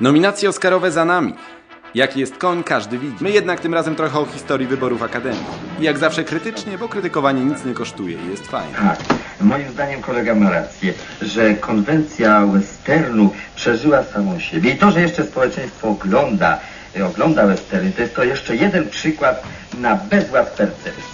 Nominacje Oscarowe za nami. Jaki jest koń, każdy widzi. My jednak tym razem trochę o historii wyborów Akademii. I jak zawsze krytycznie, bo krytykowanie nic nie kosztuje i jest fajne. Tak, moim zdaniem kolega ma rację, że konwencja westernu przeżyła samą siebie i to, że jeszcze społeczeństwo ogląda, ogląda westerny, to jest to jeszcze jeden przykład na bezład percepcji.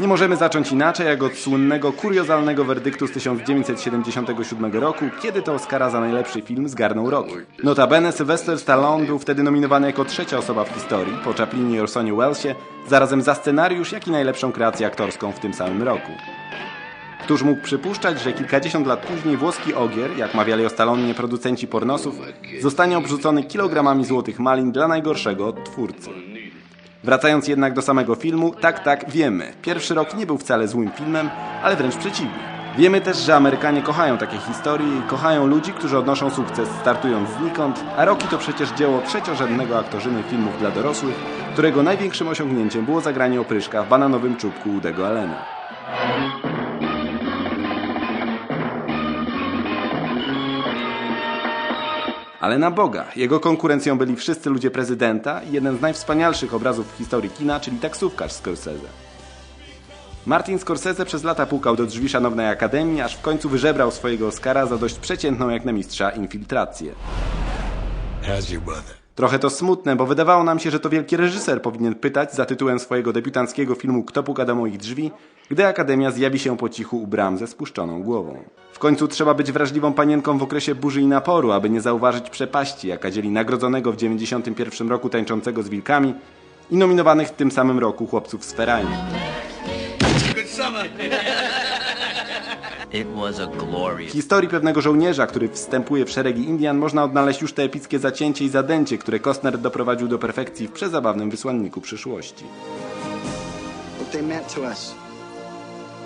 Nie możemy zacząć inaczej jak od słynnego, kuriozalnego werdyktu z 1977 roku, kiedy to Oscara za najlepszy film zgarnął Rocky. Notabene Sylvester Stallone był wtedy nominowany jako trzecia osoba w historii, po Chaplinie i Orsonie Wellesie, zarazem za scenariusz, jak i najlepszą kreację aktorską w tym samym roku. Któż mógł przypuszczać, że kilkadziesiąt lat później włoski ogier, jak mawiali o Stallonie producenci pornosów, zostanie obrzucony kilogramami złotych malin dla najgorszego od twórcy. Wracając jednak do samego filmu, tak, tak, wiemy. Pierwszy rok nie był wcale złym filmem, ale wręcz przeciwnie. Wiemy też, że Amerykanie kochają takie historie i kochają ludzi, którzy odnoszą sukces startując znikąd, a Rocky to przecież dzieło trzeciorzędnego aktorzyny filmów dla dorosłych, którego największym osiągnięciem było zagranie opryszka w bananowym czubku Udego Allena. Ale na Boga, jego konkurencją byli wszyscy ludzie prezydenta i jeden z najwspanialszych obrazów w historii kina, czyli taksówkarz Scorsese. Martin Scorsese przez lata pukał do drzwi szanownej akademii, aż w końcu wyżebrał swojego Oscara za dość przeciętną jak na mistrza infiltrację. How's your brother? Trochę to smutne, bo wydawało nam się, że to wielki reżyser powinien pytać za tytułem swojego debiutanckiego filmu Kto puka do moich drzwi, gdy Akademia zjawi się po cichu u bram ze spuszczoną głową. W końcu trzeba być wrażliwą panienką w okresie burzy i naporu, aby nie zauważyć przepaści, jaka dzieli nagrodzonego w 91 roku tańczącego z wilkami i nominowanych w tym samym roku chłopców z Ferrari. It was a W glorious. historii pewnego żołnierza, który wstępuje w szeregi Indian, można odnaleźć już te epickie zacięcie i zadęcie, które Costner doprowadził do perfekcji w przezabawnym wysłanniku przyszłości. what they meant to us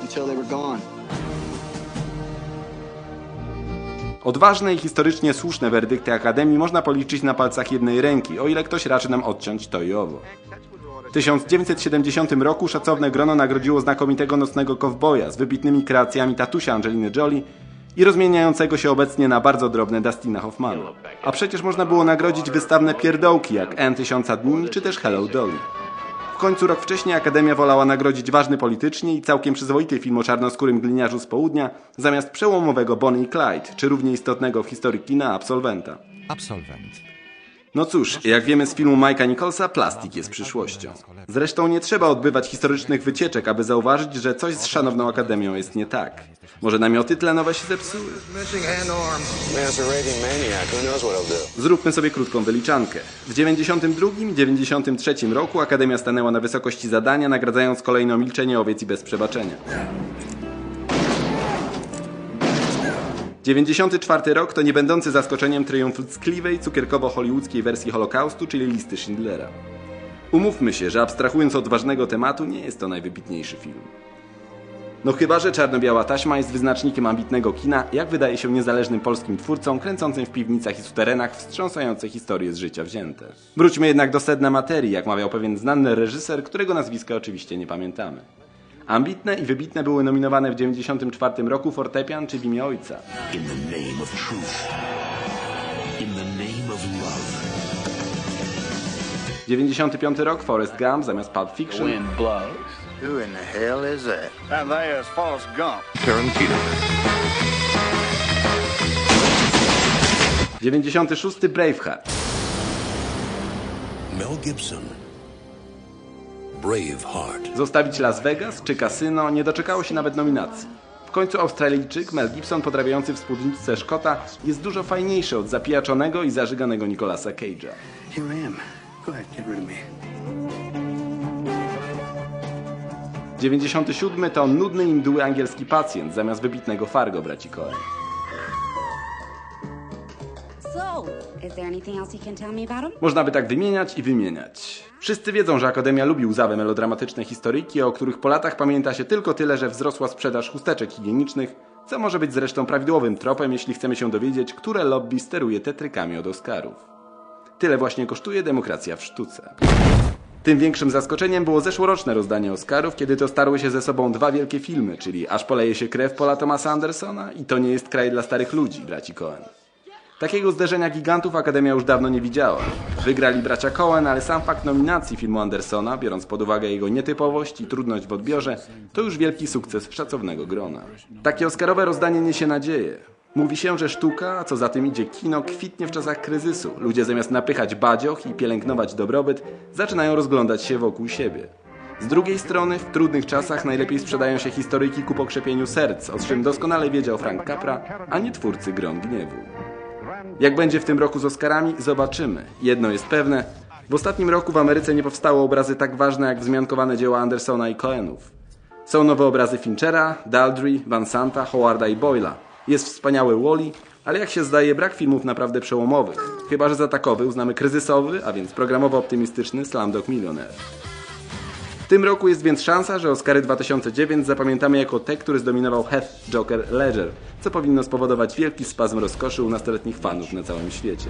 until they were gone. Odważne i historycznie słuszne werdykty Akademii można policzyć na palcach jednej ręki, o ile ktoś raczy nam odciąć to i owo. W 1970 roku szacowne grono nagrodziło znakomitego nocnego kowboja z wybitnymi kreacjami tatusia Angeliny Jolie i rozmieniającego się obecnie na bardzo drobne Dustina Hoffmana. A przecież można było nagrodzić wystawne pierdołki jak N tysiąca dni czy też Hello Dolly. W końcu rok wcześniej Akademia wolała nagrodzić ważny politycznie i całkiem przyzwoity film o czarnoskórym gliniarzu z południa, zamiast przełomowego Bonnie i Clyde, czy równie istotnego w historii kina absolwenta. Absolwent. No cóż, jak wiemy z filmu Mike'a Nicholsa, plastik jest przyszłością. Zresztą nie trzeba odbywać historycznych wycieczek, aby zauważyć, że coś z Szanowną Akademią jest nie tak. Może namioty tlenowe się zepsuły? Zróbmy sobie krótką wyliczankę. W 92 i 93 roku Akademia stanęła na wysokości zadania, nagradzając kolejno milczenie owiec i bez przebaczenia. 94 rok to nie będący zaskoczeniem triumf ckliwej, cukierkowo-hollywoodzkiej wersji Holokaustu, czyli listy Schindlera. Umówmy się, że abstrahując od ważnego tematu, nie jest to najwybitniejszy film. No chyba, że czarno-biała taśma jest wyznacznikiem ambitnego kina, jak wydaje się niezależnym polskim twórcom, kręcącym w piwnicach i suterenach wstrząsające historie z życia wzięte. Wróćmy jednak do sedna materii, jak mawiał pewien znany reżyser, którego nazwiska oczywiście nie pamiętamy. Ambitne i wybitne były nominowane w 1994 roku Fortepian czy W imię ojca. In the name of truth. In the name of love. 95 rok Forrest Gump zamiast Pulp Fiction. Wind blows. Who in the hell is that? That there's Forrest Gump. Tarantino. 96 Braveheart. Mel Gibson. Braveheart. Zostawić Las Vegas czy Casino nie doczekało się nawet nominacji. W końcu Australijczyk Mel Gibson podrabiający w spódniczce Szkota jest dużo fajniejszy od zapijaczonego i zażyganego Nicolasa Cage'a. Here I am. Go ahead, get rid of me. 97 to nudny i mdły angielski pacjent zamiast wybitnego Fargo braci Coen. Można by tak wymieniać i wymieniać. Wszyscy wiedzą, że Akademia lubi łzawe melodramatyczne historyjki, o których po latach pamięta się tylko tyle, że wzrosła sprzedaż chusteczek higienicznych, co może być zresztą prawidłowym tropem, jeśli chcemy się dowiedzieć, które lobby steruje tetrykami od Oscarów. Tyle właśnie kosztuje demokracja w sztuce. Tym większym zaskoczeniem było zeszłoroczne rozdanie Oscarów, kiedy to starły się ze sobą dwa wielkie filmy, czyli Aż poleje się krew Paula Thomasa Andersona i To nie jest kraj dla starych ludzi, braci Coen. Takiego zderzenia gigantów Akademia już dawno nie widziała. Wygrali bracia Coen, ale sam fakt nominacji filmu Andersona, biorąc pod uwagę jego nietypowość i trudność w odbiorze, to już wielki sukces szacownego grona. Takie oscarowe rozdanie niesie nadzieję. Mówi się, że sztuka, a co za tym idzie kino, kwitnie w czasach kryzysu. Ludzie zamiast napychać badzioch i pielęgnować dobrobyt, zaczynają rozglądać się wokół siebie. Z drugiej strony, w trudnych czasach najlepiej sprzedają się historyjki ku pokrzepieniu serc, o czym doskonale wiedział Frank Capra, a nie twórcy Gron Gniewu. Jak będzie w tym roku z Oscarami, zobaczymy. Jedno jest pewne, w ostatnim roku w Ameryce nie powstały obrazy tak ważne jak wzmiankowane dzieła Andersona i Coenów. Są nowe obrazy Finchera, Daldry, Van Santa, Howarda i Boyla. Jest wspaniały Wally, ale jak się zdaje, brak filmów naprawdę przełomowych. Chyba, że za takowy uznamy kryzysowy, a więc programowo optymistyczny Slumdog Millionaire. Tym roku jest więc szansa, że Oscary 2009 zapamiętamy jako te, który zdominował Heath Joker Ledger, co powinno spowodować wielki spazm rozkoszy u nastoletnich fanów na całym świecie.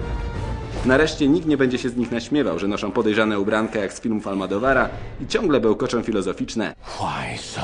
Nareszcie nikt nie będzie się z nich naśmiewał, że noszą podejrzane ubranka jak z filmów Almadowara i ciągle bełkoczą filozoficzne Why so